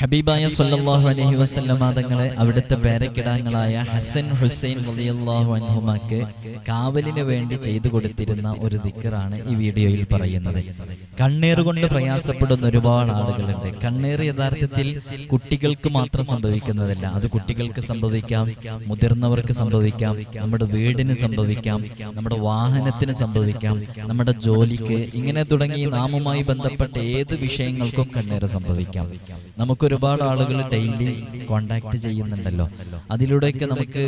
ഹബീബായ സല്ലാഹു അലഹി വസല്ലമ തങ്ങളെ അവിടുത്തെ പേരക്കിടാങ്ങളായ ഹസൻ ഹുസൈൻ റളിയല്ലാഹു അൻഹുമാക്ക് കാവലിന് വേണ്ടി ചെയ്തു കൊടുത്തിരുന്ന ഒരു ദിക്കറാണ് ഈ വീഡിയോയിൽ പറയുന്നത്. കണ്ണീർ കൊണ്ട് പ്രയാസപ്പെടുന്ന ഒരുപാട് ആളുകളുണ്ട്. കണ്ണീർ യഥാർത്ഥത്തിൽ കുട്ടികൾക്ക് മാത്രം സംഭവിക്കുന്നതല്ല. അത് കുട്ടികൾക്ക് സംഭവിക്കാം മുതിർന്നവർക്ക് സംഭവിക്കാം നമ്മുടെ വീടിന് സംഭവിക്കാം നമ്മുടെ വാഹനത്തിന് സംഭവിക്കാം നമ്മുടെ ജോലിക്ക് ഇങ്ങനെ തുടങ്ങി നാമുമായി ബന്ധപ്പെട്ട ഏത് വിഷയങ്ങൾക്കും കണ്ണീർ സംഭവിക്കാം. നമുക്ക് ഒരുപാട് ആളുകൾ ഡെയിലി കോണ്ടാക്ട് ചെയ്യുന്നുണ്ടല്ലോ. അതിലൂടെയൊക്കെ നമുക്ക്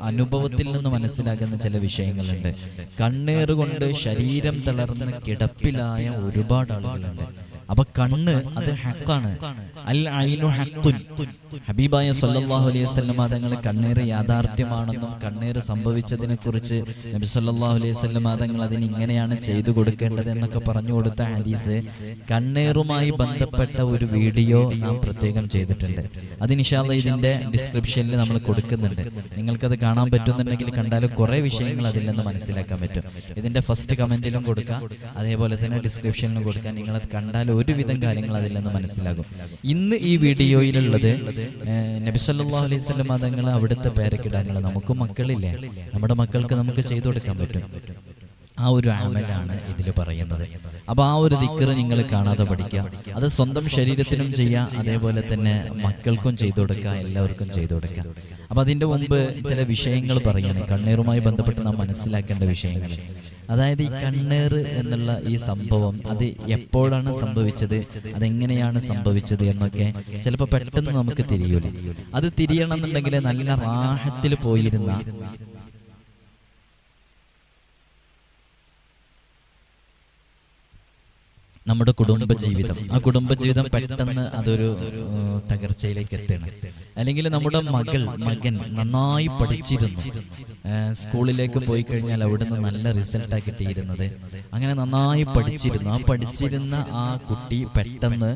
അനുഭവത്തിൽ നിന്ന് മനസ്സിലാകുന്ന ചില വിഷയങ്ങളുണ്ട്. കണ്ണീർ കൊണ്ട് ശരീരം തളർന്ന് കിടപ്പിലായ ഒരുപാട് ആളുകളുണ്ട്. അപ്പൊ കണ്ണ് അത് ഹക്കാണ്. അൽ ഐനു ഹക്കുൻ. ഹബീബായ സല്ലാഹു അലൈഹി വസല്ലം തങ്ങൾ കണ്ണീർ യാഥാർത്ഥ്യമാണെന്നും കണ്ണീർ സംഭവിച്ചതിനെ കുറിച്ച് നബി സല്ലാഹു അലൈഹി വസല്ലം തങ്ങൾ അതിന് ഇങ്ങനെയാണ് ചെയ്തു കൊടുക്കേണ്ടത് എന്നൊക്കെ പറഞ്ഞു കൊടുത്ത ഹദീസ് കണ്ണീറുമായി ബന്ധപ്പെട്ട ഒരു വീഡിയോ നാം പ്രത്യേകം ചെയ്തിട്ടുണ്ട്. അത് ഇൻഷാല്ല ഇതിന്റെ ഡിസ്ക്രിപ്ഷനിൽ നമ്മൾ കൊടുക്കുന്നുണ്ട്. നിങ്ങൾക്കത് കാണാൻ പറ്റുന്നുണ്ടെങ്കിൽ കണ്ടാൽ കുറെ വിഷയങ്ങൾ അതിൽ നിന്ന് മനസ്സിലാക്കാൻ പറ്റും. ഇതിന്റെ ഫസ്റ്റ് കമന്റിലും കൊടുക്കാം. അതേപോലെ തന്നെ ഡിസ്ക്രിപ്ഷനിലും കൊടുക്കാം. നിങ്ങളത് കണ്ടാൽ ഒരുവിധം കാര്യങ്ങൾ അതിൽ നിന്ന് മനസ്സിലാകും. ഇന്ന് ഈ വീഡിയോയിലുള്ളത് ഏഹ്, നബി സല്ലല്ലാഹു അലൈഹി വസല്ലം തങ്ങൾ അവിടുത്തെ പേരക്കിടാങ്ങൾ നമുക്ക് മക്കളില്ലേ? നമ്മുടെ മക്കൾക്ക് നമുക്ക് ചെയ്തു കൊടുക്കാൻ പറ്റും. ആ ഒരു ആമലാണ് ഇതിൽ പറയുന്നത്. അപ്പൊ ആ ഒരു ദിക്കറ് നിങ്ങൾ കാണാതെ പഠിക്കുക. അത് സ്വന്തം ശരീരത്തിനും ചെയ്യാം. അതേപോലെ തന്നെ മക്കൾക്കും ചെയ്തു കൊടുക്കുക. എല്ലാവർക്കും ചെയ്തു കൊടുക്കുക. അപ്പൊ അതിന്റെ മുമ്പ് ചില വിഷയങ്ങൾ പറയാണ്. കണ്ണീറുമായി ബന്ധപ്പെട്ട് നാം മനസ്സിലാക്കേണ്ട വിഷയങ്ങൾ. അതായത് ഈ കണ്ണീർ എന്നുള്ള ഈ സംഭവം അത് എപ്പോഴാണ് സംഭവിച്ചത്? അതെങ്ങനെയാണ് സംഭവിച്ചത് എന്നൊക്കെ ചിലപ്പോൾ പെട്ടെന്ന് നമുക്ക് തിരിയൂല. അത് തിരിയണം എന്നുണ്ടെങ്കിൽ നല്ല റാഹത്തിൽ പോയിരുന്ന നമ്മുടെ കുടുംബജീവിതം ആ കുടുംബജീവിതം പെട്ടെന്ന് അതൊരു തകർച്ചയിലേക്ക് എത്തണം. അല്ലെങ്കിൽ നമ്മുടെ മകൾ മകൻ നന്നായി പഠിച്ചിരുന്നു. സ്കൂളിലേക്ക് പോയി കഴിഞ്ഞാൽ അവിടുന്ന് നല്ല റിസൾട്ടാണ് കിട്ടിയിരുന്നത്. അങ്ങനെ നന്നായി പഠിച്ചിരുന്നു. ആ പഠിച്ചിരുന്ന. ആ കുട്ടി പെട്ടെന്ന്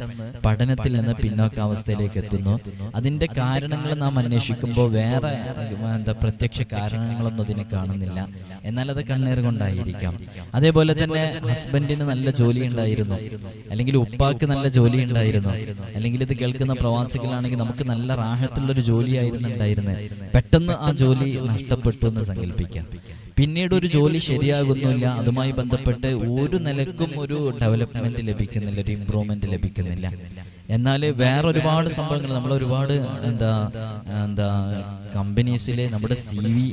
പഠനത്തിൽ നിന്ന് പിന്നോക്കാവസ്ഥയിലേക്ക് എത്തുന്നു. അതിന്റെ കാരണങ്ങൾ നാം അന്വേഷിക്കുമ്പോൾ വേറെ എന്താ പ്രത്യക്ഷ കാരണങ്ങളൊന്നും അതിനെ കാണുന്നില്ല. എന്നാൽ അത് കണ്ണേർ കൊണ്ടായിരിക്കാം. അതേപോലെ തന്നെ ഹസ്ബൻഡിന് നല്ല ജോലി ഉണ്ടായിരുന്നു. അല്ലെങ്കിൽ ഉപ്പാക്ക് നല്ല ജോലി ഉണ്ടായിരുന്നു. അല്ലെങ്കിൽ ഇത് കേൾക്കുന്ന പ്രവാസികളാണെങ്കിൽ നമുക്ക് നല്ല റാഹത്തുള്ളൊരു ജോലിയായിരുന്നു ഉണ്ടായിരുന്നത് പെട്ടെന്ന് ആ ജോലി നഷ്ടപ്പെട്ടു എന്ന് സങ്കല്പിക്കാം. പിന്നീട് ഒരു ജോലി ശരിയാകുന്നില്ല. അതുമായി ബന്ധപ്പെട്ട് ഒരു നിലക്കും ഒരു ഡെവലപ്മെന്റ് ലഭിക്കുന്നില്ല ഒരു ഇമ്പ്രൂവ്മെന്റ് ലഭിക്കുന്നില്ല. എന്നാൽ വേറെ ഒരുപാട് സംഭവങ്ങൾ നമ്മൾ ഒരുപാട് എന്താ എന്താ കമ്പനീസിലെ നമ്മുടെ സി വി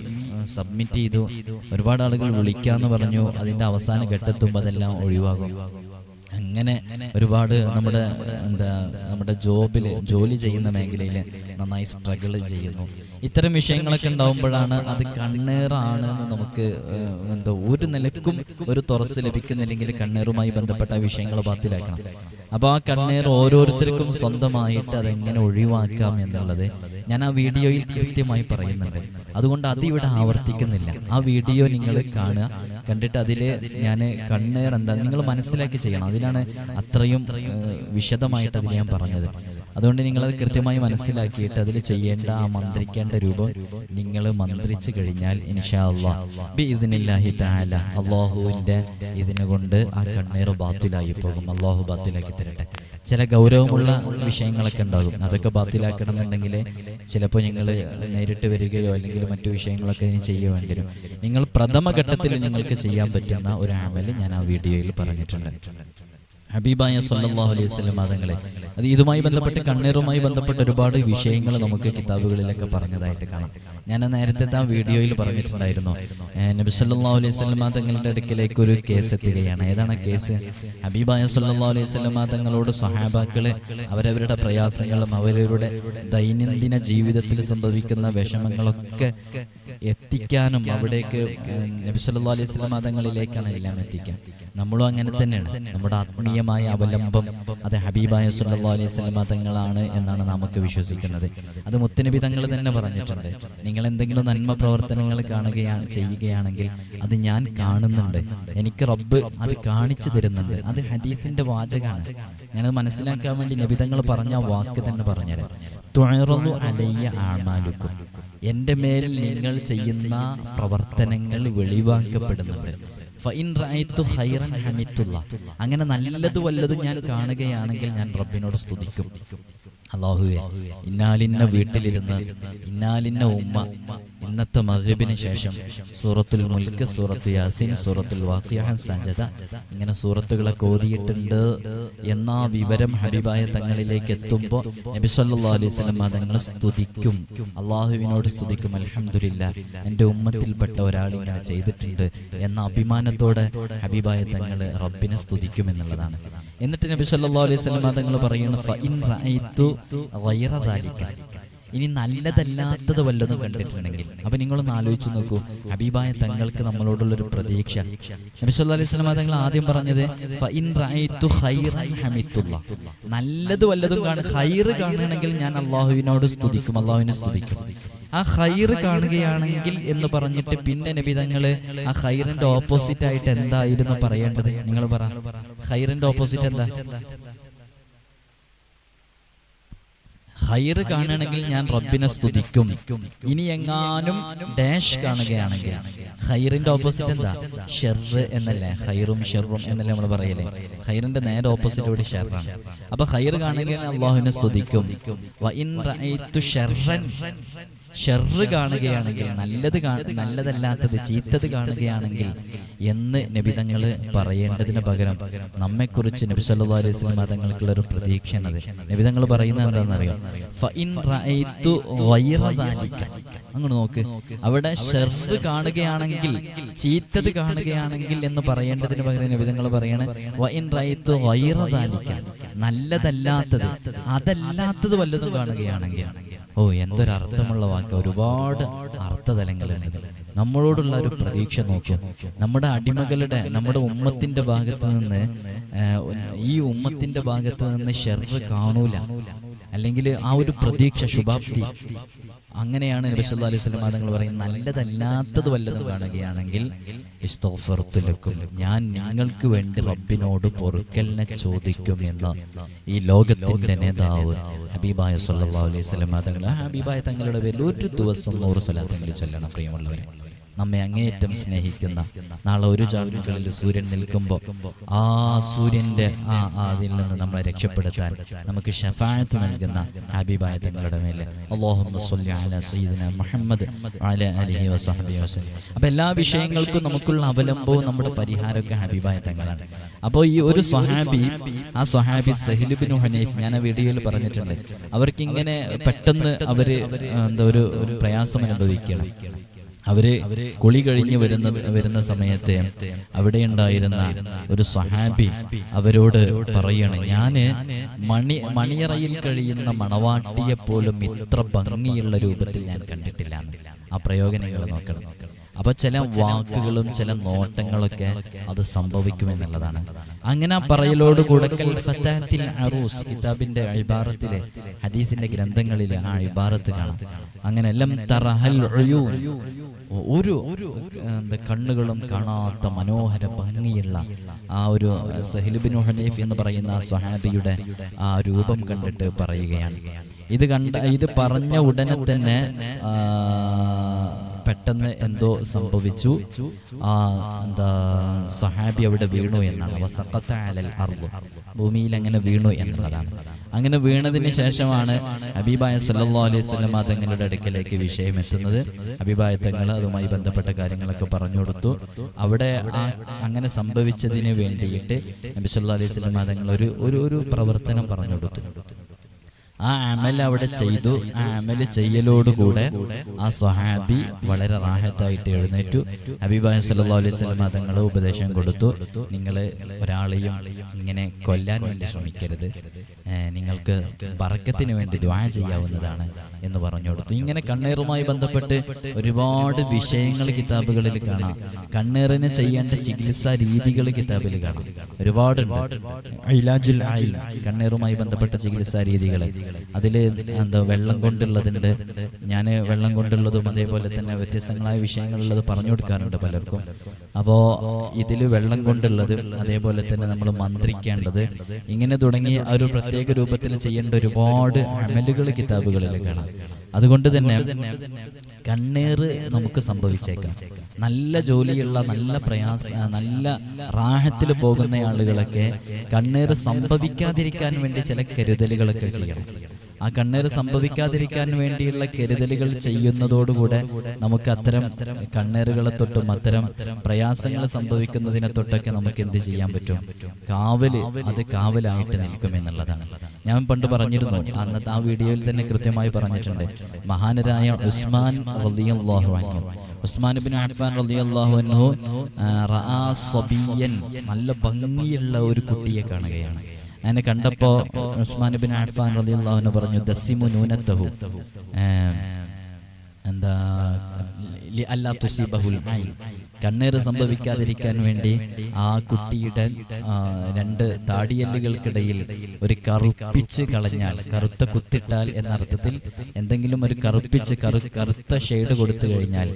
സബ്മിറ്റ് ചെയ്തു. ഒരുപാട് ആളുകൾ വിളിക്കാന്ന് പറഞ്ഞു. അതിന്റെ അവസാന ഘട്ടത്തുമ്പോൾ അതെല്ലാം ഒഴിവാകും. അങ്ങനെ ഒരുപാട് നമ്മുടെ എന്താ നമ്മുടെ ജോബിൽ ജോലി ചെയ്യുന്ന മേഖലയിൽ നന്നായി സ്ട്രഗിൾ ചെയ്യുന്നു. ഇത്തരം വിഷയങ്ങളൊക്കെ ഉണ്ടാവുമ്പോഴാണ് അത് കണ്ണേറാണ് എന്ന് നമുക്ക് എന്താ ഒരു നിലക്കും ഒരു തുറസ് ലഭിക്കുന്നില്ലെങ്കിൽ കണ്ണേറുമായി ബന്ധപ്പെട്ട വിഷയങ്ങൾ ബാത്തിലാക്കണം അപ്പോൾ ആ കണ്ണേർ ഓരോരുത്തർക്കും സ്വന്തമായിട്ട് അതെങ്ങനെ ഒഴിവാക്കാം എന്നുള്ളത് ഞാൻ ആ വീഡിയോയിൽ കൃത്യമായി പറയുന്നുണ്ട്. അതുകൊണ്ട് അത് ഇവിടെ ആവർത്തിക്കുന്നില്ല. ആ വീഡിയോ നിങ്ങൾ കാണുക. കണ്ടിട്ട് അതിൽ ഞാൻ കണ്ണേർ എന്താ നിങ്ങൾ മനസ്സിലാക്കി ചെയ്യണം. അതിനാണ് അത്രയും വിശദമായിട്ട് അതിൽ ഞാൻ പറഞ്ഞത്. അതുകൊണ്ട് നിങ്ങൾ അത് കൃത്യമായി മനസ്സിലാക്കിയിട്ട് അതിൽ ചെയ്യേണ്ട ആ മന്ത്രിക്കേണ്ട രൂപം നിങ്ങൾ മന്ത്രിച്ചു കഴിഞ്ഞാൽ ഇൻഷാ അള്ളാഹ് ഇതിനില്ലാഹി താല അള്ളാഹുവിന്റെ ഇതിനുകൊണ്ട് ആ കണ്ണീർ ബാത്തിലായി പോകും. അള്ളാഹു ബാത്തിലാക്കി തരട്ടെ. ചില ഗൗരവമുള്ള വിഷയങ്ങളൊക്കെ ഉണ്ടാകും. അതൊക്കെ ബാത്തിലാക്കണം എന്നുണ്ടെങ്കിൽ ചിലപ്പോൾ നിങ്ങൾ നേരിട്ട് വരികയോ അല്ലെങ്കിൽ മറ്റു വിഷയങ്ങളൊക്കെ ഇനി ചെയ്യുക വേണ്ടി വരും. നിങ്ങൾ പ്രഥമ ഘട്ടത്തിൽ നിങ്ങൾക്ക് ചെയ്യാൻ പറ്റുന്ന ഒരു ആമൽ ഞാൻ ആ വീഡിയോയിൽ പറഞ്ഞിട്ടുണ്ട്. ഹബീബായ സല്ലല്ലാഹു അലൈഹി സ്വലം മതങ്ങളെ അത് ഇതുമായി ബന്ധപ്പെട്ട് കണ്ണീറുമായി ബന്ധപ്പെട്ട് ഒരുപാട് വിഷയങ്ങൾ നമുക്ക് കിതാബുകളിലൊക്കെ പറഞ്ഞതായിട്ട് കാണാം. ഞാൻ നേരത്തെ ആ വീഡിയോയിൽ പറഞ്ഞിട്ടുണ്ടായിരുന്നു. നബി സല്ലല്ലാഹു അലൈഹി വസല്ലം തങ്ങളുടെ അടുക്കിലേക്ക് ഒരു കേസ് എത്തുകയാണ്. ഏതാണ് കേസ്? ഹബീബായ സല്ലല്ലാഹു അലൈഹി വസല്ലം തങ്ങളോട് സഹാബാക്കൾ അവരവരുടെ പ്രയാസങ്ങളും അവരവരുടെ ദൈനംദിന ജീവിതത്തിൽ സംഭവിക്കുന്ന വിഷമങ്ങളൊക്കെ എത്തിക്കാനും അവിടേക്ക് നബിസല്ലാ അലൈഹി സ്വലം മതങ്ങളിലേക്കാണ് എല്ലാം എത്തിക്കാൻ. നമ്മളും അങ്ങനെ തന്നെയാണ്. നമ്മുടെ ആത്മീയമായ അവലംബം അത് ഹബീബായ സല്ലാ അലൈഹി സ്വലം മതങ്ങളാണ് എന്നാണ് നമുക്ക് വിശ്വസിക്കുന്നത്. അത് മുത്തനബി തങ്ങൾ തന്നെ പറഞ്ഞിട്ടുണ്ട്. നിങ്ങൾ എന്തെങ്കിലും നന്മ പ്രവർത്തനങ്ങൾ കാണുകയാണ് ചെയ്യുകയാണെങ്കിൽ അത് ഞാൻ കാണുന്നുണ്ട്. എനിക്ക് റബ്ബ് അത് കാണിച്ചു തരുന്നുണ്ട്. അത് ഹദീസിന്റെ വാചകമാണ്. ഞാനത് മനസ്സിലാക്കാൻ വേണ്ടി നബിതങ്ങൾ പറഞ്ഞ വാക്ക് തന്നെ പറഞ്ഞുതരാം. തുഴറു അലയ്യ ആമാലുക്കും. എന്റെ മേൽ നിങ്ങൾ ചെയ്യുന്ന പ്രവർത്തനങ്ങൾ വെളിവാക്കപ്പെടുന്നുണ്ട്. ഹമിത്തുള്ള. അങ്ങനെ നല്ലത് വല്ലതും ഞാൻ കാണുകയാണെങ്കിൽ ഞാൻ റബ്ബിനോട് സ്തുതിക്കും. അള്ളാഹുവെ ഇന്നാലിന്ന വീട്ടിലിരുന്ന് ഇന്നാലിന്ന ഉമ്മ ഇന്നത്തെ മഗ്രിബിന് ശേഷം സൂറത്തുൽ മുൽക്ക് സൂറത്ത് യാസിൻ സൂറത്തുൽ വാഖിയഹൻ സഞ്ജത ഇങ്ങനെ സൂറത്തുകളെ ഓതിയിട്ടുണ്ട് എന്ന വിവരം ഹബീബായ തങ്ങളിലേക്ക് എത്തുമ്പോൾ നബി സല്ലാ അലൈഹി വസല്ലം തങ്ങൾ സ്തുതിക്കും. അള്ളാഹുവിനോട് സ്തുതിക്കും. അലഹമില്ല എന്റെ ഉമ്മത്തിൽപ്പെട്ട ഒരാൾ ഇങ്ങനെ ചെയ്തിട്ടുണ്ട്. എന്ന അഭിമാനത്തോടെ ഹബീബായ തങ്ങൾ റബ്ബിനെ സ്തുതിക്കും എന്നുള്ളതാണ്. എന്നിട്ട് നബി സല്ലാ അലൈഹി വസല്ലം തങ്ങൾ പറയുന്നു ഇനി നല്ലതല്ലാത്തത് വല്ലതും കണ്ടിട്ടുണ്ടെങ്കിൽ. അപ്പൊ നിങ്ങളൊന്ന് ആലോചിച്ച് നോക്കൂ. ഹബീബായ തങ്ങൾക്ക് നമ്മളോടുള്ള ഒരു പ്രതീക്ഷ. നബി സല്ലല്ലാഹു അലൈഹി തങ്ങൾ ആദ്യം പറഞ്ഞത് നല്ലത് വല്ലതും കാണും ഹൈറ് കാണണമെങ്കിൽ ഞാൻ അള്ളാഹുവിനോട് സ്തുതിക്കും അള്ളാഹുവിനെ സ്തുതിക്കും. ആ ഹൈറ് കാണുകയാണെങ്കിൽ എന്ന് പറഞ്ഞിട്ട് പിന്നെ നബി തങ്ങൾ ആ ഹൈറിന്റെ ഓപ്പോസിറ്റ് ആയിട്ട് എന്തായിരുന്നു പറയേണ്ടത്? നിങ്ങൾ പറ. ഹൈറിന്റെ ഓപ്പോസിറ്റ് എന്താ? ഹൈറ് കാണണമെങ്കിൽ ഞാൻ റബ്ബിനെ സ്തുതിക്കും. ഇനി എങ്ങാനും ഡാഷ് കാണുകയാണെങ്കിൽ ഹൈറിന്റെ ഓപ്പോസിറ്റ് എന്താ? ഷെറ് എന്നല്ലേ? ഖൈറും ഷെറും എന്നല്ലേ നമ്മൾ പറയലേ? ഹൈറിന്റെ നേരെ ഓപ്പോസിറ്റ് കൂടി ഷെറാണ് അപ്പൊ ഖൈർ കാണുകയാണെങ്കിൽ അള്ളാഹുവിനെ സ്തുതിക്കും. ഷെറ് കാണുകയാണെങ്കിൽ നല്ലത് നല്ലതല്ലാത്തത് ചീത്തത് കാണുകയാണെങ്കിൽ എന്ന് നബിതങ്ങൾ പറയേണ്ടതിന് പകരം നമ്മെക്കുറിച്ച് നബി സല്ലാസ്ലി അലൈഹി തങ്ങൾക്കുള്ള ഒരു പ്രതീക്ഷയാണത്. നബിതങ്ങൾ പറയുന്നത് എന്താണെന്നറിയോ അങ്ങോട്ട് നോക്ക്. അവിടെ ഷെറ് കാണുകയാണെങ്കിൽ ചീത്തത് കാണുകയാണെങ്കിൽ എന്ന് പറയേണ്ടതിന് പകരം നബിതങ്ങൾ പറയാണ് ദാലിക. നല്ലതല്ലാത്തത്. അതല്ലാത്തത് വല്ലതും കാണുകയാണെങ്കിൽ ഓ എന്തൊരു അർത്ഥമുള്ള വാക്ക്. ഒരുപാട് അർത്ഥതലങ്ങളുണ്ട്. നമ്മളോടുള്ള ഒരു പ്രതീക്ഷ നോക്കൂ. നമ്മുടെ അടിമകളുടെ നമ്മുടെ ഉമ്മത്തിന്റെ ഭാഗത്ത് നിന്ന് ഈ ഉമ്മത്തിന്റെ ഭാഗത്ത് നിന്ന് ഷെർ കാണൂല. അല്ലെങ്കിൽ ആ ഒരു പ്രതീക്ഷ ശുഭാപ്തി. അങ്ങനെയാണ് നബി സല്ലല്ലാഹു അലൈഹി തങ്ങൾ പറയുന്നത്. നല്ലതല്ലാത്തത് വല്ലതും കാണുകയാണെങ്കിൽ ഞാൻ നിങ്ങൾക്ക് വേണ്ടി റബ്ബിനോട് പൊറുക്കലിനെ ചോദിക്കും എന്ന് ഈ ലോകത്തിന്റെ നേതാവ് ഹബീബായ സല്ലല്ലാഹു അലൈഹി വസല്ലം തങ്ങൾ ഹബീബായ തങ്ങളുടെ പേരിൽ ഒരു ദിവസം നൂറ് സ്വലാത്തെങ്കിലും ചൊല്ലണം പ്രിയമുള്ളവരെ. നമ്മെ അങ്ങേയറ്റം സ്നേഹിക്കുന്ന നാളെ ഒരു ചാണ്ടുകളിൽ സൂര്യൻ നിൽക്കുമ്പോൾ ആ സൂര്യന്റെ ആ ആദിൽ അതിൽ നിന്ന് നമ്മളെ രക്ഷപ്പെടുത്താൻ നമുക്ക് ഷഫായത്ത് നൽകുന്ന ഹബീബായ തങ്ങളുടെ മേലെ. മുഹമ്മദ് അപ്പൊ അപ്പോൾ എല്ലാ വിഷയങ്ങൾക്കും നമുക്കുള്ള അവലംബവും നമ്മുടെ പരിഹാരമൊക്കെ ഹബീബായ തങ്ങളാണ്. അപ്പോൾ ഈ ഒരു സ്വഹാബി ആ സ്വഹാബി സഹിലുബിൻ ഹനീഫ് ഞാൻ ആ വീഡിയോയിൽ പറഞ്ഞിട്ടുണ്ട്. അവർക്ക് ഇങ്ങനെ പെട്ടെന്ന് അവർ ആ, എന്താ ഒരു പ്രയാസം അനുഭവിക്കണം. അവർ കുളി കഴിഞ്ഞ് വരുന്ന വരുന്ന സമയത്ത് അവിടെ ഉണ്ടായിരുന്ന ഒരു സഹാബി അവരോട് പറയാണ് ഞാൻ മണി മണിയറയിൽ കഴിയുന്ന മണവാട്ടിയെ പോലും ഇത്ര ഭംഗിയുള്ള രൂപത്തിൽ ഞാൻ കണ്ടിട്ടില്ല ആ ആ പ്രയോഗനങ്ങൾ നോക്കണം. അപ്പൊ ചില വാക്കുകളും ചില നോട്ടങ്ങളൊക്കെ അത് സംഭവിക്കുമെന്നുള്ളതാണ്. അങ്ങനെ പറയലോട് കൂടെ ഫത്താത്തിൽ അറൂസ് കിതാബിന്റെ അഴിബാറത്തിലെ ഹദീസിന്റെ ഗ്രന്ഥങ്ങളിൽ ആ അഴിബാറത്ത് കാണാം. അങ്ങനെ എല്ലാം തറഹൽ. ഒരു എന്താ കണ്ണുകളും കാണാത്ത മനോഹര ഭംഗിയുള്ള ആ ഒരു സഹിലുബിൻ ഹനീഫ് എന്ന് പറയുന്ന സുഹാബിയുടെ ആ രൂപം കണ്ടിട്ട് പറയുകയാണ്. ഇത് കണ്ട ഇത് പറഞ്ഞ ഉടനെ തന്നെ പെട്ടെന്ന് എന്തോ സംഭവിച്ചു. ആ എന്താ സഹാബി അവിടെ വീണു എന്നാണ്. വസഖത്ത അലൽ അർദ്. ഭൂമിയിൽ അങ്ങനെ വീണു എന്നുള്ളതാണ്. അങ്ങനെ വീണതിന് ശേഷമാണ് ഹബീബായ സല്ലു അലൈഹി വസല്ലം തങ്ങളുടെ അടുക്കലേക്ക് വിഷയം എത്തുന്നത്. ഹബീബായ തങ്ങൾ അതുമായി ബന്ധപ്പെട്ട കാര്യങ്ങളൊക്കെ പറഞ്ഞു കൊടുത്തു. അവിടെ അങ്ങനെ സംഭവിച്ചതിന് വേണ്ടിയിട്ട് നബി സല്ലല്ലാഹു അലൈഹി വസല്ലം തങ്ങൾ ഒരു ഒരു പ്രവർത്തനം പറഞ്ഞു കൊടുത്തു. ആ അമൽ അവിടെ ചെയ്തു. ആ അമൽ ചെയ്യലോടുകൂടെ ആ സ്വഹാബി വളരെ റാഹത്തായിട്ട് എഴുന്നേറ്റു. ഹബീബായ സല്ലാ അലൈഹി വസല്ലം തങ്ങൾ ഉപദേശം കൊടുത്തു. നിങ്ങൾ ഒരാളെയും ഇങ്ങനെ കൊല്ലാൻ വേണ്ടി ശ്രമിക്കരുത്. നിങ്ങൾക്ക് പറക്കത്തിന് വേണ്ടി ദ്വാ ചെയ്യാവുന്നതാണ് എന്ന് പറഞ്ഞു കൊടുത്തു. ഇങ്ങനെ കണ്ണീറുമായി ബന്ധപ്പെട്ട് ഒരുപാട് വിഷയങ്ങൾ കിതാബുകളിൽ കാണാം. കണ്ണീറിന് ചെയ്യേണ്ട ചികിത്സാ രീതികൾ കിതാബിൽ കാണാം. ഒരുപാടുണ്ട്. കണ്ണീറുമായി ബന്ധപ്പെട്ട ചികിത്സാ രീതികൾ അതിൽ എന്താ വെള്ളം കൊണ്ടുള്ളതുണ്ട് ഞാൻ വെള്ളം കൊണ്ടുള്ളതും അതേപോലെ തന്നെ വ്യത്യസ്തങ്ങളായ വിഷയങ്ങളുള്ളത് പറഞ്ഞു കൊടുക്കാറുണ്ട് പലർക്കും. അപ്പോൾ ഇതിൽ വെള്ളം കൊണ്ടുള്ളത് അതേപോലെ തന്നെ നമ്മൾ മന്ത്രിക്കേണ്ടത് ഇങ്ങനെ തുടങ്ങി ഒരു പ്രത്യേക രൂപത്തിൽ ചെയ്യേണ്ട ഒരുപാട് അമലുകൾ കിതാബുകളിൽ കാണാം. അതുകൊണ്ട് തന്നെ കണ്ണേറ് നമുക്ക് സംഭവിച്ചേക്കാം. നല്ല ജോലിയുള്ള നല്ല പ്രയാസ നല്ല റാഹത്തിൽ പോകുന്ന ആളുകളൊക്കെ കണ്ണീർ സംഭവിക്കാതിരിക്കാൻ വേണ്ടി ചില കരുതലുകളൊക്കെ ചെയ്യണം. ആ കണ്ണീർ സംഭവിക്കാതിരിക്കാൻ വേണ്ടിയുള്ള കരുതലുകൾ ചെയ്യുന്നതോടുകൂടെ നമുക്ക് അത്തരം കണ്ണീറുകളെ തൊട്ടും അത്തരം പ്രയാസങ്ങൾ സംഭവിക്കുന്നതിനെ തൊട്ടൊക്കെ നമുക്ക് എന്ത് ചെയ്യാൻ പറ്റും? കാവൽ അത് കാവലായിട്ട് നിൽക്കും എന്നുള്ളതാണ്. ഞാൻ പണ്ട് പറഞ്ഞിരുന്നു അന്നത്തെ ആ വീഡിയോയിൽ തന്നെ കൃത്യമായി പറഞ്ഞിട്ടുണ്ട്. മഹാനരായ ഉസ്മാൻ അൻഹു. ഉസ്മാൻ അഫ്ഫാൻ റളിയല്ലാഹു അൻഹു നല്ല ഭംഗിയുള്ള ഒരു കുട്ടിയെ കാണുകയാണ്. അങ്ങനെ കണ്ടപ്പോ ഉസ്മാൻ ബിൻ അഫ്ഫാൻ റളിയല്ലാഹു അൻഹു പറഞ്ഞു ദസിമു നൂനത്തഹു. എന്താ അല്ലാ തുസീബഹുൽ കണ്ണീർ സംഭവിക്കാതിരിക്കാൻ വേണ്ടി ആ കുട്ടിയുടെ രണ്ട് താടിയല്ലുകൾക്കിടയിൽ ഒരു കറുപ്പിച്ച് കളഞ്ഞാൽ കറുത്ത കുത്തിട്ടാൽ എന്ന അർത്ഥത്തിൽ എന്തെങ്കിലും ഒരു കറുപ്പിച്ച് കറു കറുത്ത ഷെയ്ഡ് കൊടുത്തു കഴിഞ്ഞാൽ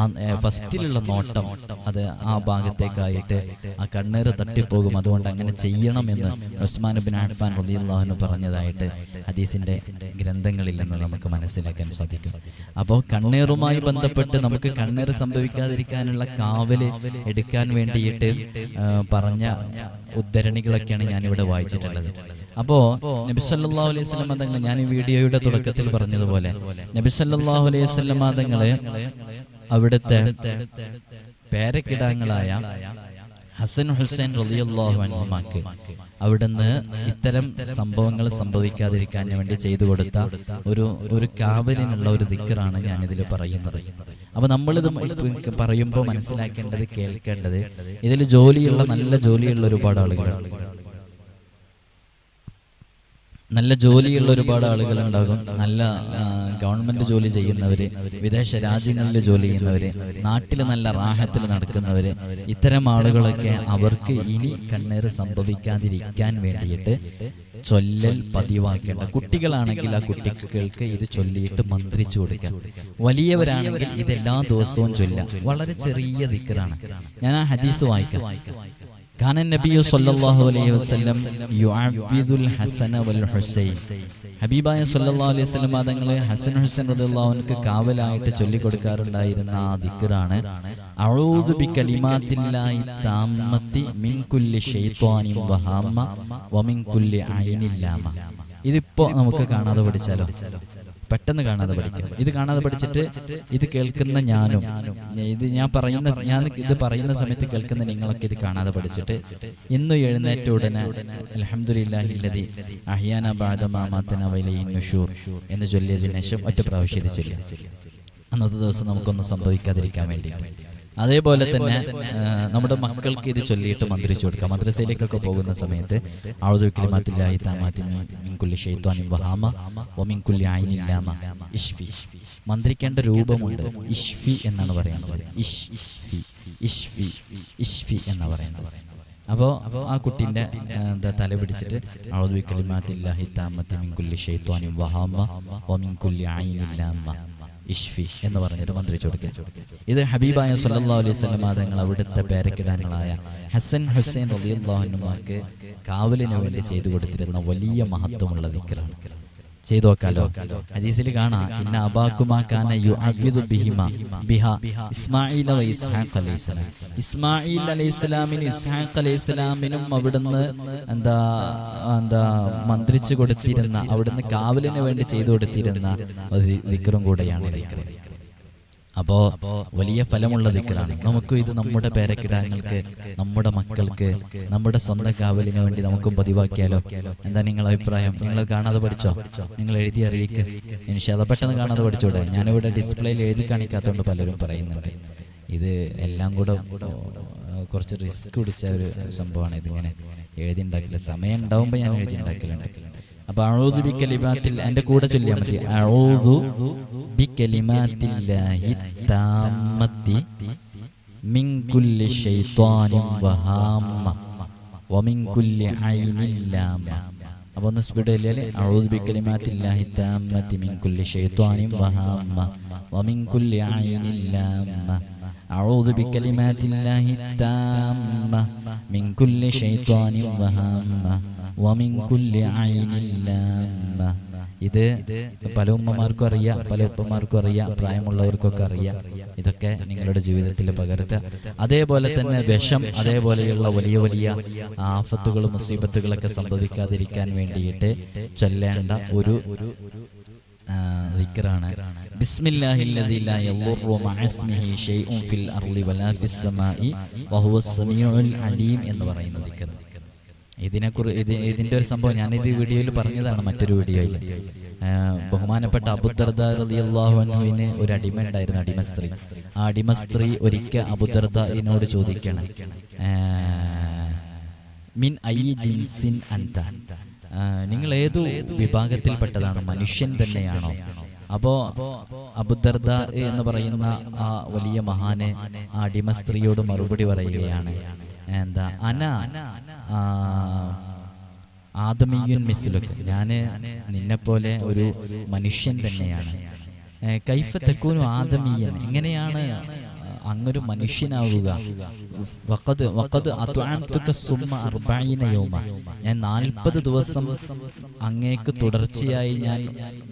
ആ ഫസ്റ്റിലുള്ള നോട്ടം അത് ആ ഭാഗത്തേക്കായിട്ട് ആ കണ്ണീർ തട്ടിപ്പോകും. അതുകൊണ്ട് അങ്ങനെ ചെയ്യണമെന്ന് ഉസ്മാൻ ബിൻ അഫ്ഫാൻ റളിയല്ലാഹു പറഞ്ഞതായിട്ട് ഹദീസിന്റെ ഗ്രന്ഥങ്ങളിൽ നിന്ന് നമുക്ക് മനസ്സിലാക്കാൻ സാധിക്കും. അപ്പോൾ കണ്ണീറുമായി ബന്ധപ്പെട്ട് നമുക്ക് കണ്ണീർ സംഭവിക്കാതിരിക്കാനുള്ള കാവൽ എടുക്കാൻ വേണ്ടിയിട്ട് പറഞ്ഞ ഉദ്ധരണികളൊക്കെയാണ് ഞാനിവിടെ വായിച്ചിട്ടുള്ളത്. അപ്പോ നബി സല്ലല്ലാഹു അലൈഹി വസല്ലം തങ്ങൾ ഞാൻ ഈ വീഡിയോയുടെ തുടക്കത്തിൽ പറഞ്ഞതുപോലെ നബി സല്ലല്ലാഹു അലൈഹി വസല്ലം തങ്ങൾ അവിടുത്തെ പേരക്കിടാങ്ങളായ ഹസൻ ഹുസൈൻ അൻഹുമാക്ക് അവിടുന്ന് ഇത്തരം സംഭവങ്ങൾ സംഭവിക്കാതിരിക്കാൻ വേണ്ടി ചെയ്തു കൊടുത്ത ഒരു ഒരു കാവലിനുള്ള ഒരു ദിക്കറാണ് ഞാനിതിൽ പറയുന്നത്. അപ്പൊ നമ്മളിത് പറയുമ്പോൾ മനസ്സിലാക്കേണ്ടത് കേൾക്കേണ്ടത് ഇതിൽ ജോലിയുള്ള നല്ല ജോലിയുള്ള ഒരുപാട് ആളുകളുണ്ട്. നല്ല ജോലിയുള്ള ഒരുപാട് ആളുകൾ ഉണ്ടാകും. നല്ല ഗവൺമെന്റ് ജോലി ചെയ്യുന്നവര് വിദേശ രാജ്യങ്ങളിൽ ജോലി ചെയ്യുന്നവര് നാട്ടിൽ നല്ല റാഹത്തിൽ നടക്കുന്നവര് ഇത്തരം ആളുകളൊക്കെ അവർക്ക് ഇനി കണ്ണേറ് സംഭവിക്കാതിരിക്കാൻ വേണ്ടിയിട്ട് ചൊല്ലൽ പതിവാക്കേണ്ട. കുട്ടികളാണെങ്കിൽ ആ കുട്ടികൾക്ക് ഇത് ചൊല്ലിയിട്ട് മന്ത്രിച്ചു കൊടുക്കുക വലിയവരാണെങ്കിൽ ഇത് എല്ലാ ദിവസവും ചൊല്ലാം വളരെ ചെറിയ ദിക്കറാണ്. ഞാൻ ആ ഹദീസ് വായിക്കാം. كان النبي صلى الله عليه وسلم يعبد الحسن والحسين ഹബീബായ സല്ലല്ലാഹു അലൈഹി വസല്ലം തങ്ങൾ ഹസൻ ഹുസൈൻ റളിയല്ലാഹുവിനക്ക് കാവലായിട്ട് ചൊല്ലിക്കൊടുക്കാറുണ്ടായിരുന്ന ആ ദിക്റാണ് അഊദു ബികലിമാത്തില്ലാഹി താമ്മത്തി മിൻ കുല്ലി ശൈത്വാനിൻ വഹാമ വമിൻ കുല്ലി ഐനില്ലാമ ഇതിപ്പോ നമുക്ക് കാണാതെ പഠിച്ചാലോ പെട്ടെന്ന് കാണാതെ പഠിക്കുക. ഇത് കാണാതെ പഠിച്ചിട്ട് ഇത് കേൾക്കുന്ന ഞാനും. ഇത് ഞാൻ പറയുന്ന ഞാൻ ഇത് പറയുന്ന സമയത്ത് കേൾക്കുന്ന നിങ്ങളൊക്കെ ഇത് കാണാതെ പഠിച്ചിട്ട് ഇന്ന് എഴുന്നേറ്റ ഉടനെ അലഹമുല്ലാഹില്ലതി അഹിയാന ബാദമാമാത്തന നുഷൂർ എന്ന് ചൊല്ലിയതിനു ശേഷം ഒറ്റ പ്രാവശ്യം ഇത് ചൊല്ലുക. അന്നത്തെ ദിവസം നമുക്കൊന്നും സംഭവിക്കാതിരിക്കാൻ വേണ്ടിയിട്ട്. അതേപോലെ തന്നെ നമ്മുടെ മക്കൾക്ക് ഇത് ചൊല്ലിയിട്ട് മന്ത്രിച്ചു കൊടുക്കാം. മദ്രസയിലേക്കൊക്കെ പോകുന്ന സമയത്ത് മിൻകുല്ലി ഷെയ്ത്വാനി വഹാമ ഒമിൻകുല്ലി ഇഷ്ഫി മന്ത്രിക്കേണ്ട രൂപമുണ്ട്. ഇഷ്ഫി എന്നാണ് പറയുന്നത് ഇഷ്ഫി ഇഷ്ഫി ഇഷ്ഫി എന്നാണ് പറയുന്നത് അപ്പോൾ ആ കുട്ടീന്റെ എന്താ തല പിടിച്ചിട്ട് ഔദുക്കിലിമാത്തില്ലാഹി താമത്തി മിൻകുല്ലി ഷെയ്ത്വാനി വഹാമ ഒമിൻകുല്ലി ഇഷ്ഫി എന്ന് പറഞ്ഞിട്ട് മന്ത്രിച്ചു കൊടുക്കുക ഇത് ഹബീബായ സല്ലാ അലൈഹി സ്വലം തങ്ങൾ അവിടുത്തെ പേരക്കിടാങ്ങളായ ഹസൻ ഹുസൈൻ റളിയല്ലാഹുനുമാക്ക് കാവലിന് വേണ്ടി ചെയ്തു കൊടുത്തിരുന്ന വലിയ മഹത്വമുള്ള ദിക്റാണ്. ചെയ്തു നോക്കാലോ ഹദീസിൽ കാണാ ഇന്ന അബാക്കുമാ കാന യുഅബ്ബിദു ബിഹിമ ബിഹ വ ഇസ്ഹാഖ് അലൈഹിസ്സലാം ഇസ്മായിൽ അലൈഹിസ്സലാമിനും ഇസ്ഹാഖ് അലൈഹിസ്സലാമിനും അവിടുന്ന് എന്താ എന്താ മന്ത്രിച്ചു കൊടുത്തിരുന്ന അവിടുന്ന് കാവലിന് വേണ്ടി ചെയ്തു കൊടുത്തിരുന്ന ഒരു ദിക്റും കൂടെയാണ് ദിക്റ്. അപ്പോ വലിയ ഫലമുള്ള ദിക്കറാണ്. നമുക്ക് ഇത് നമ്മുടെ പേരക്കിടാങ്ങൾക്ക് നമ്മുടെ മക്കൾക്ക് നമ്മുടെ സ്വന്തം കാവലിന് വേണ്ടി നമുക്കും പതിവാക്കിയാലോ? എന്താ നിങ്ങളുടെ അഭിപ്രായം? നിങ്ങൾ കാണാതെ പഠിച്ചോ? നിങ്ങൾ എഴുതി അറിയിക്കുക ഇൻഷാല്ല പെട്ടെന്ന് കാണാതെ പഠിച്ചോടെ? ഞാനിവിടെ ഡിസ്പ്ലേയിൽ എഴുതി കാണിക്കാത്തതുകൊണ്ട് പലരും പറയുന്നുണ്ട്. ഇത് എല്ലാം കൂടെ കുറച്ച് റിസ്ക് പിടിച്ച ഒരു സംഭവമാണ് ഇതിങ്ങനെ. എഴുതി ഉണ്ടാക്കില്ല സമയം ഉണ്ടാവുമ്പോൾ ഞാൻ എഴുതി ഉണ്ടാക്കലുണ്ട്. അപ്പൊ അഴൂദു ബി കലിമാത്തിൽ എന്റെ കൂടെ ചൊല്ലിയാൽ മതി അഴൂദു ബി കലിമാത്തില്ലാഹി താമത്തി മിൻ കുല്ലി ശൈത്വാനിൻ വഹാമ വമിൻ കുല്ലി ഐനിൻ ലാമ അപ്പൊ ഒന്ന് സ്പീഡ് ചൊല്ലിയാൽ അഴൂദു ബി കലിമാത്തില്ലാഹി താമത്തി മിൻ കുല്ലി ശൈത്വാനിൻ വഹാമ വമിൻ കുല്ലി ഐനിൻ ലാമ أعوذ بكلمات الله التامة من كل شيطان وهامة ومن كل عين لامة ഇത് പല ഉമ്മമാർക്കും അറിയാം പല ഉപ്പമാർക്കും അറിയാം പ്രായമുള്ളവർക്കൊക്കെ അറിയാം ഇതൊക്കെ നിങ്ങളുടെ ജീവിതത്തിൽ പകർത്തുക അതേപോലെ തന്നെ വിഷം അതേപോലെയുള്ള വലിയ വലിയ ആഫത്തുകളും മുസീബത്തുകളൊക്കെ സംഭവിക്കാതിരിക്കാൻ വേണ്ടിയിട്ട് ചൊല്ലേണ്ട ഒരു ദിക്റാണ് ബിസ്മില്ലാഹില്ലദി ലാ യളുറു മഅസ്മിഹി ഷൈഉൻ ഫിൽ അർളി വലാ ഫിസ് സമാഇ വഹുവ സമീഉൽ അലീം എന്ന് പറയുന്ന ദിക്ർ ഇതിനെക്കുറി ഇത് ഇതിന്റെ ഒരു സംഭവം ഞാനിത് വീഡിയോയിൽ പറഞ്ഞതാണ് മറ്റൊരു വീഡിയോയിൽ ബഹുമാനപ്പെട്ട അബുദർദ റളിയല്ലാഹു അൻഹുവിന് ഒരു അടിമ ഉണ്ടായിരുന്നു അടിമ സ്ത്രീ. ആ അടിമ സ്ത്രീ ഒരിക്കൽ അബുദർദിനോട് ചോദിക്കണം മിൻ ഐ ജിൻസിൻ അന്ത നിങ്ങൾ ഏതു വിഭാഗത്തിൽപ്പെട്ടതാണ്? മനുഷ്യൻ തന്നെയാണോ? അപ്പോ അബുദർദ എന്ന് പറയുന്ന ആ വലിയ മഹാന് ആ അടിമ സ്ത്രീയോട് മറുപടി പറയുകയാണ്. എന്താ? അന. ആദമീയുൻ മിസ്ലുക്ക് ഞാൻ നിന്നെപ്പോലെ ഒരു മനുഷ്യൻ തന്നെയാണ്. കൈഫ തെക്കൂനു ആദമിയൻ. എങ്ങനെയാണ് അങ്ങൊരു മനുഷ്യനാവുക? വഖദ് വഖദ് അത്അംതുക സുമ അർബഈന യൗമ. ഞാൻ നാൽപ്പത് ദിവസം അങ്ങേക്ക് തുടർച്ചയായി ഞാൻ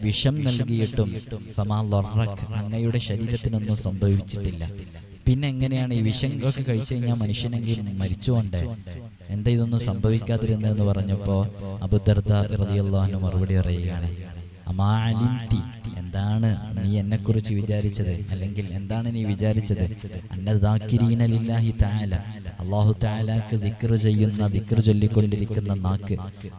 വിഷം നൽകിയിട്ടും ഫമാ ലറക് അങ്ങയുടെ ശരീരത്തിനൊന്നും സംഭവിച്ചിട്ടില്ല. പിന്നെ എങ്ങനെയാണ് ഈ വിഷം ഒക്കെ കഴിച്ചു കഴിഞ്ഞാൽ മനുഷ്യനെങ്കിൽ മരിച്ചുകൊണ്ടേ എന്താ ഇതൊന്നും സംഭവിക്കാതിരുന്നതെന്ന് പറഞ്ഞപ്പോ അബുദർദ റളിയല്ലാഹു മറുപടി പറയുകയാണ് അമാ അലിംതി എന്താണ് നീ എന്നെ കുറിച്ച് വിചാരിച്ചത് അല്ലെങ്കിൽ എന്താണ് നീ വിചാരിച്ചത്? അല്ലാഹു തആലാക്ക് ദിക്ർ ചെയ്യുന്ന ദിക്ർ ചൊല്ലിക്കൊണ്ടിരിക്കുന്ന നാക്ക്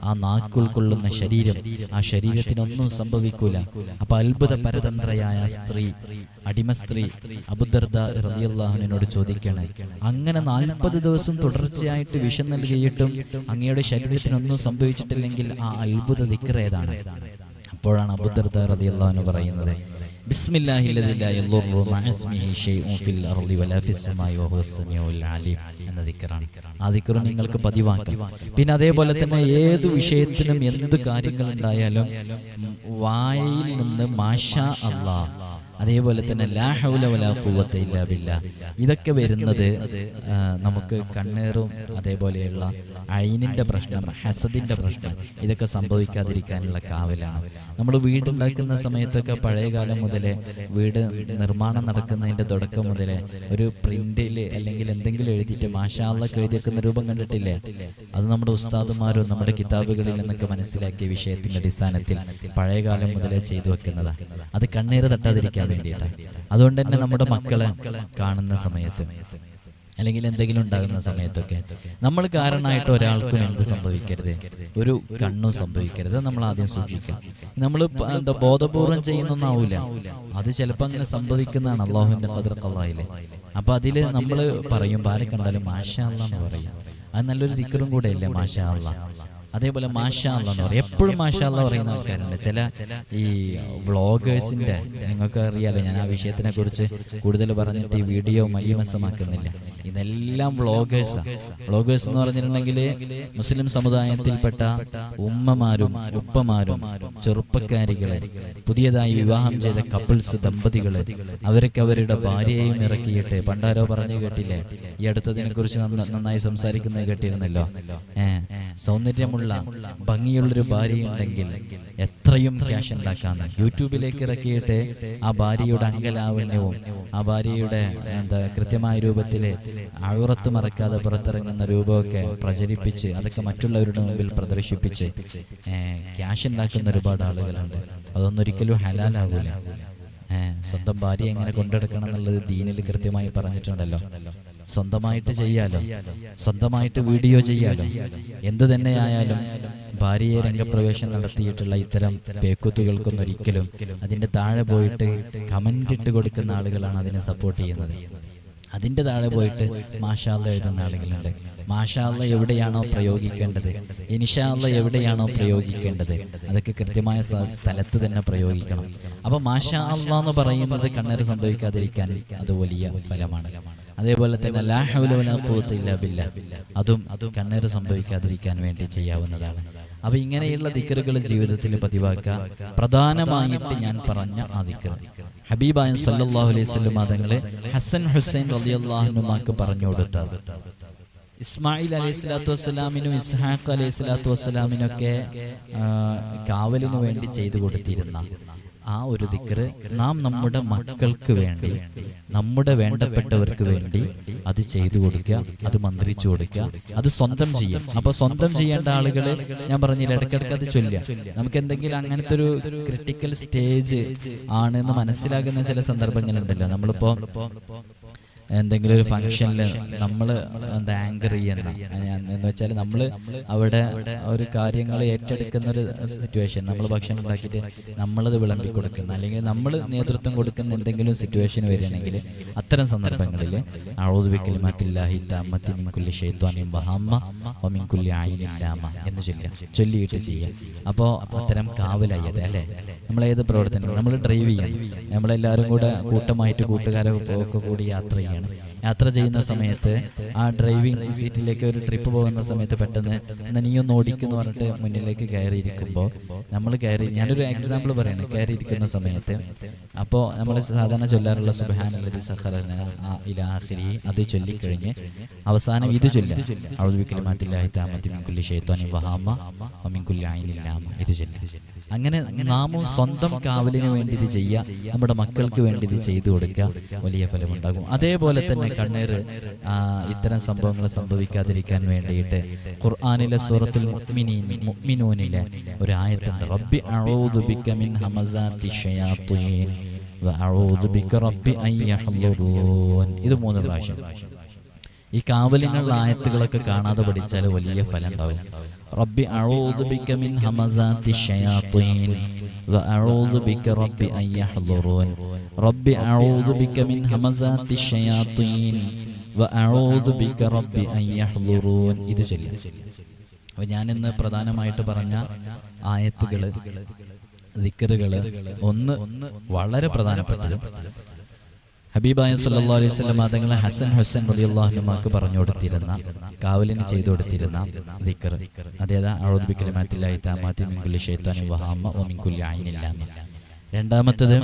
ആ നാക്ക് ഉൾക്കൊള്ളുന്ന ശരീരം ആ ശരീരത്തിനൊന്നും സംഭവിക്കൂല. അപ്പൊ അത്ഭുത പരതന്ത്രയായ സ്ത്രീ അടിമ സ്ത്രീ അബുദർദ റളിയല്ലാഹുവിനോട് ചോദിക്കണേ അങ്ങനെ നാൽപ്പത് ദിവസം തുടർച്ചയായിട്ട് വിഷം നൽകിയിട്ടും അങ്ങയുടെ ശരീരത്തിനൊന്നും സംഭവിച്ചിട്ടില്ലെങ്കിൽ ആ അത്ഭുത ദിക്ർ ഏതാണ്? അപ്പോഴാണ് അബുദർദ പറയുന്നത്. എന്ന ആ നിങ്ങൾക്ക് പതിവാക്കാം. പിന്നെ അതേപോലെ തന്നെ ഏത് വിഷയത്തിനും എന്ത് കാര്യങ്ങൾ ഉണ്ടായാലും വായിൽ നിന്ന് മാഷാ അല്ലാഹ് അതേപോലെ തന്നെ ലാ ഹൗല വലാ ഖുവത്ത ഇല്ലാ ബില്ലാ. ഇതൊക്കെ വരുന്നത് നമുക്ക് കണ്ണേറും അതേപോലെയുള്ള അയിനിന്റെ പ്രശ്നം ഹസദിന്റെ പ്രശ്നം ഇതൊക്കെ സംഭവിക്കാതിരിക്കാനുള്ള കാവലാണ്. നമ്മൾ വീടുണ്ടാക്കുന്ന സമയത്തൊക്കെ പഴയ കാലം മുതലേ വീട് നിർമ്മാണം നടക്കുന്നതിന്റെ തുടക്കം മുതലേ ഒരു പ്രിന്റിൽ അല്ലെങ്കിൽ എന്തെങ്കിലും എഴുതിയിട്ട് മാഷാള്ളൊക്കെ എഴുതി വെക്കുന്ന രൂപം കണ്ടിട്ടില്ലേ? അത് നമ്മുടെ ഉസ്താദുമാരും നമ്മുടെ കിതാബുകളിൽ നിന്നൊക്കെ മനസ്സിലാക്കിയ വിഷയത്തിന്റെ അടിസ്ഥാനത്തിൽ പഴയകാലം മുതലേ ചെയ്തു വെക്കുന്നതാണ് അത് കണ്ണീര് തട്ടാതിരിക്കാൻ വേണ്ടിയിട്ടാണ് അതുകൊണ്ട് തന്നെ നമ്മുടെ മക്കളെ കാണുന്ന സമയത്ത് അല്ലെങ്കിൽ എന്തെങ്കിലും ഉണ്ടാകുന്ന സമയത്തൊക്കെ നമ്മൾ കാരണമായിട്ട് ഒരാൾക്കും എന്ത് സംഭവിക്കരുത്? ഒരു കണ്ണും സംഭവിക്കരുത്. നമ്മൾ ആദ്യം സൂക്ഷിക്കാം. നമ്മൾ എന്താ ബോധപൂർവം ചെയ്യുന്നൊന്നാവൂല. അത് ചിലപ്പോൾ അങ്ങനെ സംഭവിക്കുന്നതാണ് അള്ളാഹുവിന്റെ കതിർ കള്ളായിൽ അപ്പൊ അതിൽ നമ്മൾ പറയും ആരെ കണ്ടാലും മാഷാ അല്ല എന്ന് പറയും. അത് നല്ലൊരു ദിക്കറും കൂടെ അല്ലേ മാഷാ അല്ലാ. അതേപോലെ മാഷാ അല്ലാ എന്ന് പറയും. എപ്പോഴും മാഷാ അല്ലാ പറയുന്ന ആൾക്കാരുണ്ട്. ചില ഈ വ്ളോഗേഴ്സിന്റെ നിങ്ങൾക്ക് അറിയാലോ ഞാൻ ആ വിഷയത്തിനെ കുറിച്ച് കൂടുതൽ പറഞ്ഞിട്ട് ഈ വീഡിയോ മലീമസമാക്കുന്നില്ല ഇതെല്ലാം വ്ളോഗേഴ്സാണ് വ്ളോഗേഴ്സ്. എന്ന് പറഞ്ഞിട്ടുണ്ടെങ്കിൽ മുസ്ലിം സമുദായത്തിൽപ്പെട്ട ഉമ്മമാരും ഉപ്പമാരും ചെറുപ്പക്കാരികളെ പുതിയതായി വിവാഹം ചെയ്ത കപ്പിൾസ് ദമ്പതികൾ അവരൊക്കെ അവരുടെ ഭാര്യയെയും ഇറക്കിയിട്ട് പണ്ടാരോ പറഞ്ഞു കേട്ടില്ലേ? ഈ അടുത്തതിനെ കുറിച്ച് നന്നായി സംസാരിക്കുന്നത് കേട്ടിരുന്നല്ലോ. ഏഹ് സൗന്ദര്യമുള്ള ഭംഗിയുള്ളൊരു ഭാര്യയുണ്ടെങ്കിൽ എത്രയും ക്യാഷ് ഉണ്ടാക്കാന്ന്. യൂട്യൂബിലേക്ക് ഇറക്കിയിട്ട് ആ ഭാര്യയുടെ അങ്കലാവണ്യവും ആ ഭാര്യയുടെ എന്താ കൃത്യമായ രൂപത്തിൽ അഴുറത്ത് മറക്കാതെ പുറത്തിറങ്ങുന്ന രൂപമൊക്കെ പ്രചരിപ്പിച്ച് അതൊക്കെ മറ്റുള്ളവരുടെ മുമ്പിൽ പ്രദർശിപ്പിച്ച് ക്യാഷ് ഉണ്ടാക്കുന്ന ഒരുപാട് ആളുകളുണ്ട്. അതൊന്നൊരിക്കലും ഹലാലാകൂല സ്വന്തം ഭാര്യ എങ്ങനെ കൊണ്ടെടുക്കണം എന്നുള്ളത് ദീനിൽ കൃത്യമായി പറഞ്ഞിട്ടുണ്ടല്ലോ. സ്വന്തമായിട്ട് ചെയ്യാലോ? സ്വന്തമായിട്ട് വീഡിയോ ചെയ്യാലോ? എന്തു തന്നെയായാലും ഭാര്യയെ രംഗപ്രവേശം നടത്തിയിട്ടുള്ള ഇത്തരം പേക്കുത്തുകൾക്കൊന്നും ഒരിക്കലും അതിന്റെ താഴെ പോയിട്ട് കമന്റ് ഇട്ട് കൊടുക്കുന്ന ആളുകളാണ് അതിനെ സപ്പോർട്ട് ചെയ്യുന്നത്. അതിന്റെ താഴെ പോയിട്ട് മാഷാല എഴുതുന്ന ആളുകളുണ്ട്. മാഷാല്ല എവിടെയാണോ പ്രയോഗിക്കേണ്ടത്? ഇനിഷാല്ല എവിടെയാണോ പ്രയോഗിക്കേണ്ടത്? അതൊക്കെ കൃത്യമായ സ്ഥലത്ത് തന്നെ പ്രയോഗിക്കണം. അപ്പൊ മാഷാ അല്ല എന്ന് പറയുന്നത് കണ്ണേറ് സംഭവിക്കാതിരിക്കാൻ അത് വലിയ ഫലമാണ്. അതേപോലെ തന്നെ ലാ ഹൗല വലാ ഖുവത ഇല്ലാ ബില്ലാ. അതും കണ്ണേറ് സംഭവിക്കാതിരിക്കാൻ വേണ്ടി ചെയ്യാവുന്നതാണ്. അപ്പൊ ഇങ്ങനെയുള്ള ദിക്കറുകൾ ജീവിതത്തിൽ പതിവാക്കുക. പ്രധാനമായിട്ട് ഞാൻ പറഞ്ഞ ആ ദിക്കർ ഹബീബായ സല്ലാഹു അലൈഹി വസല്ലം തങ്ങളെ ഹസൻ ഹുസൈൻ റളിയല്ലാഹുനുമാക്ക് പറഞ്ഞു കൊടുത്തത്. ഇസ്മായിൽ അലൈഹി സ്വലാത്തു വസ്സലാമിനും ഇസ്ഹാഖ് അലൈഹി സ്വലാത്തു വസ്സലാമിനൊക്കെ കാവലിനു വേണ്ടി ചെയ്തു കൊടുത്തിരുന്ന ആ ഒരു ദിക്കറ് നാം നമ്മുടെ മക്കൾക്ക് വേണ്ടി നമ്മുടെ വേണ്ടപ്പെട്ടവർക്ക് വേണ്ടി അത് ചെയ്തു കൊടുക്കുക അത് മന്ത്രിച്ചു കൊടുക്കുക അത് സ്വന്തം ചെയ്യാം. അപ്പൊ സ്വന്തം ചെയ്യേണ്ട ആളുകൾ ഞാൻ പറഞ്ഞില്ല ഇടയ്ക്കിടയ്ക്ക് അത് ചൊല്ലുക. നമുക്ക് എന്തെങ്കിലും അങ്ങനത്തെ ഒരു ക്രിട്ടിക്കൽ സ്റ്റേജ് ആണെന്ന് മനസ്സിലാകുന്ന ചില സന്ദർഭങ്ങളുണ്ടല്ലോ. നമ്മളിപ്പോ എന്തെങ്കിലും ഒരു ഫംഗ്ഷനിൽ നമ്മൾ എന്താ ആങ്കർ ചെയ്യുന്ന. എന്ന് വെച്ചാൽ നമ്മൾ അവിടെ ഒരു കാര്യങ്ങൾ ഏറ്റെടുക്കുന്ന ഒരു സിറ്റുവേഷൻ നമ്മൾ ഭക്ഷണം ഉണ്ടാക്കിയിട്ട് നമ്മളത് വിളമ്പി കൊടുക്കുന്ന. അല്ലെങ്കിൽ നമ്മൾ നേതൃത്വം കൊടുക്കുന്ന എന്തെങ്കിലും സിറ്റുവേഷൻ വരികയാണെങ്കിൽ അത്തരം സന്ദർഭങ്ങളിൽ അഴുതുവിക്കലിമാത്തില്ലാഹി താമത്തി മിൻകുല്ലി ഷെയ്ത്വാനിയും ബഹമ്മ ഒമിൻകുല്ലി ആയിനില്ലാമ എന്ന് ചൊല്ലുക. ചൊല്ലിയിട്ട് ചെയ്യുക അപ്പോൾ അത്തരം കാവലായത് അല്ലേ? നമ്മൾ ഏത് പ്രവർത്തനം നമ്മൾ ഡ്രൈവ് ചെയ്യണം. നമ്മളെല്ലാവരും കൂടെ കൂട്ടമായിട്ട് കൂട്ടുകാരൊക്കെ കൂടി യാത്ര ചെയ്യണം. യാത്ര ചെയ്യുന്ന സമയത്ത് ആ ഡ്രൈവിംഗ് സീറ്റിലേക്ക് ഒരു ട്രിപ്പ് പോകുന്ന സമയത്ത് പെട്ടെന്ന് നനിയൊന്ന് ഓടിക്കുന്നു പറഞ്ഞിട്ട് മുന്നിലേക്ക് കയറിയിരിക്കുമ്പോൾ നമ്മൾ കയറി ഞാനൊരു എക്സാമ്പിൾ പറയാണ്. കയറിയിരിക്കുന്ന സമയത്ത് അപ്പോൾ നമ്മൾ സാധാരണ ചൊല്ലാറുള്ള സുബാൻ സുബാനുള്ളത് സഹറന ഇലാഹരി അത് ചൊല്ലിക്കഴിഞ്ഞ് അവസാനം ഇത് ചൊല്ലാം അഴുവിക്കലിമാത്തില്ലാഹി താമത്തി മിൻകുല്ലി ഷെയ്ത്താനി വഹാമ മിൻകുല്ലി ആയിനില്ലാമ ഇത് ചൊല്ലാം അങ്ങനെ നാമും സ്വന്തം കാവലിന് വേണ്ടി ഇത് ചെയ്യുക നമ്മുടെ മക്കൾക്ക് വേണ്ടി ഇത് ചെയ്തു കൊടുക്കുക വലിയ ഫലമുണ്ടാകും. അതേപോലെ തന്നെ കണ്ണീർ ഇത്തരം സംഭവങ്ങൾ സംഭവിക്കാതിരിക്കാൻ വേണ്ടിയിട്ട് ഖുർആാനിലെ സൂറത്തുൽ മുഅ്മിനൂനിലെ ഒരു ആയത്തുണ്ട് റബ്ബി അഊദു ബിക മിൻ ഹമസാത്തി ഷയാത്തീൻ. വഅഊദു ബിക റബ്ബി അൻ ഇത് മൂന്ന് പ്രാവശ്യം. ഈ കാവലിനുള്ള ആയത്തുകളൊക്കെ കാണാതെ പഠിച്ചാൽ വലിയ ഫലം ഉണ്ടാവും റബ്ബി അഊദു ബിക മിൻ ഹമസാത്തി ഷയാത്തീൻ അഊദു ബിക റബ്ബി അൻ യഹ്ളുറൂൻ റബ്ബി അഊദു ബിക മിൻ ഹമസാത്തി ഷയാത്തീൻ അഊദു ബിക റബ്ബി അൻ യഹ്ളുറൂൻ ഇത് ചൊല്ലുക അപ്പോൾ ഞാനിന്ന് പ്രധാനമായിട്ട് പറഞ്ഞ ആയത്തുകൾ ദിക്കറുകൾ ഒന്ന് വളരെ പ്രധാനപ്പെട്ടതും ഹബീബായ സല്ലാ അലൈഹി സ്വലം തങ്ങളെ ഹസൻ ഹുസൻ റളിയല്ലാഹുനുമാക്ക് പറഞ്ഞു കൊടുത്തിരുന്ന കാവലിന് ചെയ്തു കൊടുത്തിരുന്ന ദിക്കർ അതേതാ? അഴുദ്ബിക്കലിമാത്തില്ലായി താമാത്തി മിൻകുല്ലി ഷെയ്ത്താനി വഹാമ ഓ മിൻകുല്ലി ആയിനില്ലാമ രണ്ടാമത്തത്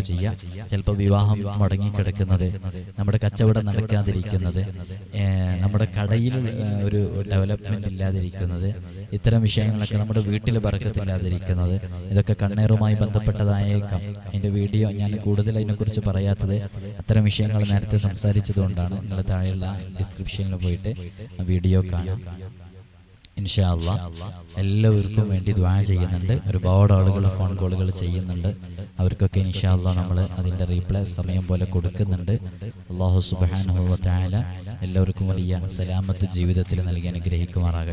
ചെയ്യാം. ചിലപ്പോൾ വിവാഹം മുടങ്ങിക്കിടക്കുന്നത് നമ്മുടെ കച്ചവടം നടക്കാതിരിക്കുന്നത് നമ്മുടെ കടയിൽ ഒരു ഡെവലപ്മെന്റ് ഇല്ലാതിരിക്കുന്നത് ഇത്തരം വിഷയങ്ങളൊക്കെ നമ്മുടെ വീട്ടിൽ പറക്കത്തില്ലാതിരിക്കുന്നത്. ഇതൊക്കെ കണ്ണേറുമായി ബന്ധപ്പെട്ടതായേക്കാം. അതിന്റെ വീഡിയോ ഞാൻ കൂടുതൽ അതിനെക്കുറിച്ച് പറയാത്തത് അത്തരം വിഷയങ്ങൾ നേരത്തെ സംസാരിച്ചതുകൊണ്ടാണ്. നിങ്ങൾ താഴെയുള്ള ഡിസ്ക്രിപ്ഷനിൽ പോയിട്ട് വീഡിയോ കാണാം. ഇൻഷാല്ല എല്ലാവർക്കും വേണ്ടി ദ്വാ ചെയ്യുന്നുണ്ട്. ഒരുപാട് ആളുകൾ ഫോൺ കോളുകൾ ചെയ്യുന്നുണ്ട്. അവർക്കൊക്കെ ഇൻഷാല്ല നമ്മൾ അതിന്റെ റീപ്ലേ സമയം പോലെ കൊടുക്കുന്നുണ്ട്. അള്ളാഹു സുബാനുഭവ എല്ലാവർക്കും വലിയ സലാമത്ത് ജീവിതത്തിൽ നൽകി അനുഗ്രഹിക്കുമാറാകട്ടെ.